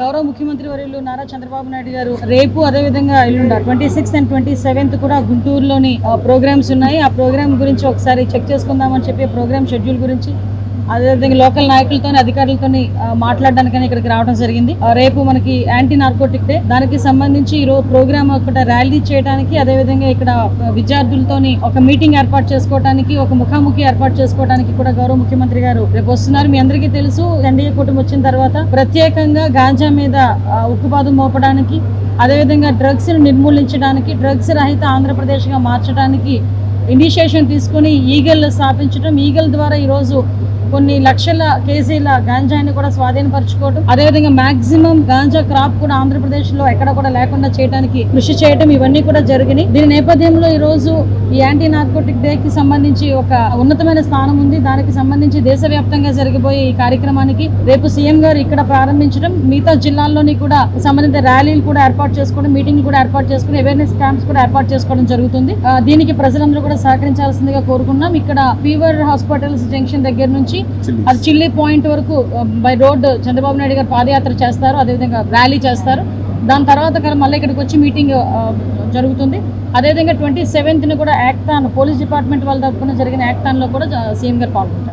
గౌరవ ముఖ్యమంత్రి వర్యులు నారా చంద్రబాబు నాయుడు గారు రేపు అదేవిధంగా ఎల్లుండ twenty sixth and twenty seventh కూడా గుంటూరులోని ప్రోగ్రామ్స్ ఉన్నాయి. ఆ ప్రోగ్రామ్ గురించి ఒకసారి చెక్ చేసుకుందామని చెప్పి ప్రోగ్రామ్ షెడ్యూల్ గురించి అదేవిధంగా లోకల్ నాయకులతో అధికారులతో మాట్లాడడానికని ఇక్కడికి రావడం జరిగింది. రేపు మనకి యాంటీ నార్కోటిక్ డే. దానికి సంబంధించి ఈ రోజు ప్రోగ్రామ్ ఒకటి ర్యాలీ చేయడానికి అదేవిధంగా ఇక్కడ విద్యార్థులతోని ఒక మీటింగ్ ఏర్పాటు చేసుకోవడానికి ఒక ముఖాముఖి ఏర్పాటు చేసుకోవడానికి కూడా గౌరవ ముఖ్యమంత్రి గారు రేపు వస్తున్నారు. మీ అందరికీ తెలుసు ఎన్డీఏ కూటమి వచ్చిన తర్వాత ప్రత్యేకంగా గాంజా మీద ఉక్కుపాదం మోపడానికి అదేవిధంగా డ్రగ్స్ నిర్మూలించడానికి డ్రగ్స్ రహిత ఆంధ్రప్రదేశ్గా మార్చడానికి ఇనిషియేషన్ తీసుకుని ఈగల్ స్థాపించడం ఈగల్ ద్వారా ఈరోజు కొన్ని లక్షల కేజీల గాంజాని కూడా స్వాధీనపరచుకోవడం అదేవిధంగా మాక్సిమం గాంజా క్రాప్ కూడా ఆంధ్రప్రదేశ్లో ఎక్కడ కూడా లేకుండా చేయడానికి కృషి చేయడం ఇవన్నీ కూడా జరిగినాయి. దీని నేపథ్యంలో ఈ రోజు ఈ యాంటీ నార్కోటిక్ డే కి సంబంధించి ఒక ఉన్నతమైన స్థానం ఉంది. దానికి సంబంధించి దేశవ్యాప్తంగా జరిగిపోయే ఈ కార్యక్రమానికి రేపు సీఎం గారు ఇక్కడ ప్రారంభించడం మిగతా జిల్లాల్లోని కూడా సంబంధిత ర్యాలీలు కూడా ఏర్పాటు చేసుకోవడం మీటింగ్ కూడా ఏర్పాటు చేసుకుని అవేర్నెస్ క్యాంప్స్ కూడా ఏర్పాటు చేసుకోవడం జరుగుతుంది. దీనికి ప్రజలందరూ కూడా సహకరించాల్సిందిగా కోరుకున్నాం ఇక్కడ ఫీవర్ హాస్పిటల్స్ జంక్షన్ దగ్గర నుంచి అది చిల్లీ పాయింట్ వరకు బై రోడ్ చంద్రబాబు నాయుడు గారు పాదయాత్ర చేస్తారు అదేవిధంగా ర్యాలీ చేస్తారు. దాని తర్వాత మళ్ళీ ఇక్కడికి వచ్చి మీటింగ్ ఆ, జరుగుతుంది. అదేవిధంగా ట్వంటీ సెవెంత్ని కూడా యాక్తాన్ పోలీస్ డిపార్ట్మెంట్ వాళ్ళ తరఫున జరిగిన యాక్తాన్లో కూడా జ- సీఎం గారు పాల్గొంటారు.